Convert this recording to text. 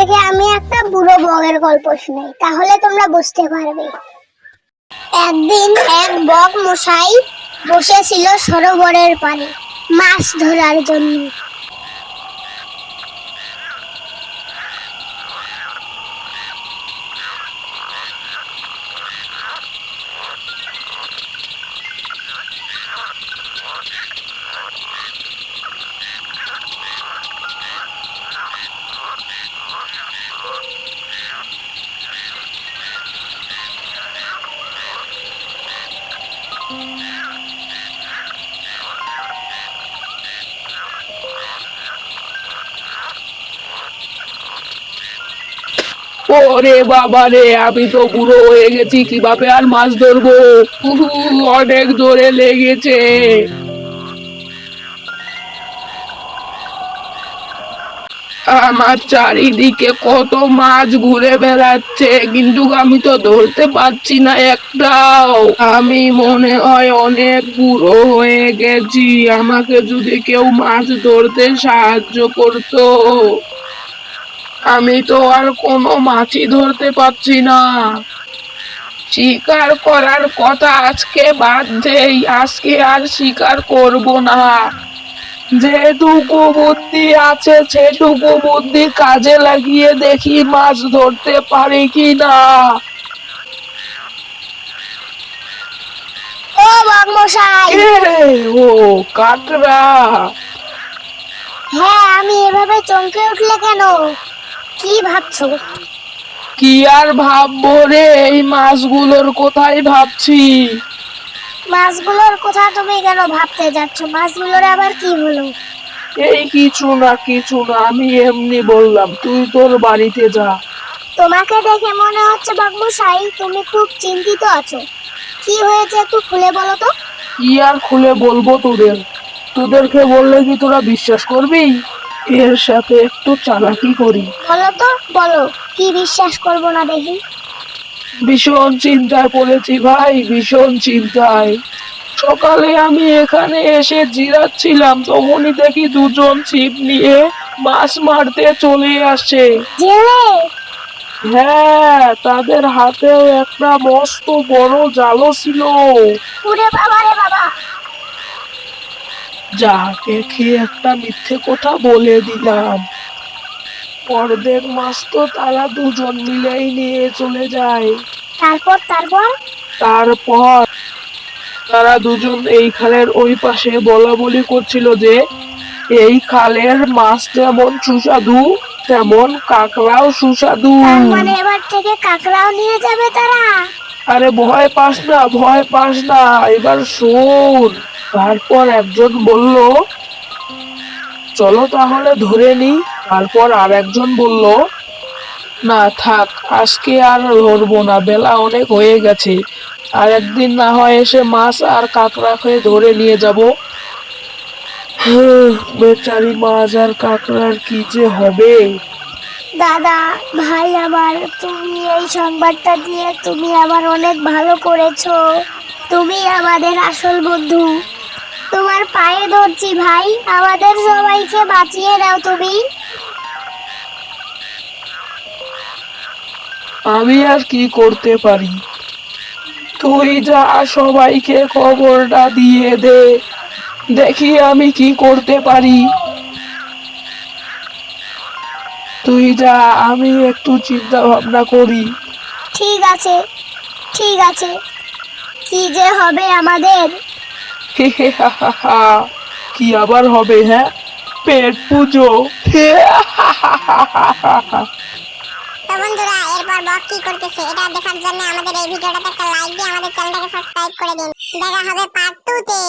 তোমাদেরকে আমি একটা বুড়ো বগের গল্প শুনাই তাহলে তোমরা বুঝতে পারবে। একদিন এক বক মশাই বসেছিল সরোবরের পাড়ে মাছ ধরার জন্য। ওরে বাবা রে, আমি তো বুড়ো হয়ে গেছি কীভাবে আর মাছ ধরবো? অনেক জোরে লেগেছে। আমার চারিদিকে কত মাছ ঘুরে বেড়াচ্ছে, কিন্তু আমি তো ধরতে পারছি না একটাও। আমি মনে হয় অনেক বুড়ো হয়ে গেছি, আমাকে যদি কেউ মাছ ধরতে সাহায্য করতো। আমি তো আর কোনো মাছই ধরতে পারছি না। শিকার করার কথা আজকে বাদ দেই আজকে আর শিকার করব না। যেটুকু বুদ্ধি আছে সেটুকু বুদ্ধি কাজে লাগিয়ে দেখি মাছ ধরতে পারি কি না। ও বক মশাই ও কাটরা হ্যাঁ আমি এভাবে চমকে উঠলে কেন? কি ভাবছ? কি আর ভাববো রে? এই মাছগুলোর কোথায় ভাবছি? মাছগুলোর কথা তুমি কেন ভাবতে যাচ্ছ? মাছগুলোর আবার কি হলো? এই কিছু না কিছু না আমি এমনি বললাম তুই তোর বাড়িতে যা। তোমাকে দেখে মনে হচ্ছে বাগমশাই তুমি খুব চিন্তিত আছো। কি হয়েছে একটু খুলে বলো তো। কি আর খুলে বলব তোদের? তোদেরকে বললে কি তোরা বিশ্বাস করবি? এর সাথে একটু চালাকি করি। বলো তো বলো কি বিশ্বাস করব না দেখি? ভীষণ চিন্তায় পড়েছি ভাই ভীষণ চিন্তায়। সকালে আমি এখানে এসে জিরাচ্ছিলাম তখনই দেখি দুজন ছিপ নিয়ে মাছ মারতে চলে আসছে। জেলে? হ্যাঁ তাদের হাতেও একটা মস্ত বড় জালও ছিল। বাবা রে বাবা যা দেখে একটা মিথ্যে কথা বলে দিলাম। পরদের মাছ তো তারা দুজন মিলেই নিয়ে চলে যায়। তারপর তারপর? তারপর তারা দুজন এই খালের ওই পাশে বলা বলি করছিল যে এই খালের মাছ যেমন সুস্বাদু তেমন কাঁকড়াও সুস্বাদু। তার মানে এবার থেকে কাকড়াও নিয়ে যাবে তারা? আরে ভয় পাস না ভয় পাস না এবার শোন। তারপর একজন বলল চলো তাহলে ধরে নি তারপর আর একজন বলল না থাক আজকে আর ধরবো না বেলা অনেক হয়ে গেছে। আর একদিন না হয় এসে মাছ আর কাঁকড়া খেয়ে ধরে নিয়ে যাব। হুঁ, বেচারি মাছ আর কাঁকড়ার কি যে হবে? দাদা ভাই আমার তুমি এই সংবাদটা দিয়ে তুমি আমার অনেক ভালো করেছ। তুমি আমাদের আসল বন্ধু। তোমার পায়ে ধরছি ভাই। আমাদের সবাইকে বাঁচিয়ে দাও তুমি। আমি আর কি করতে পারি? তুই যা সবাইকে খবরটা দিয়ে দে। দেখি আমি কি করতে পারি। তুই যা আমি একটু চিন্তা ভাবনা করি। ঠিক আছে ঠিক আছে। কি যে হবে আমাদের? কি আবার হবে হ্যাঁ? পেট পুজো। বন্ধুরা, এরপর বক কি করতেছে, এটা দেখার জন্য আমাদের এই ভিডিওটাতে একটা লাইক দিয়ে আমাদের চ্যানেলটাকে সাবস্ক্রাইব করে দিন। দেখা হবে পার্ট তে।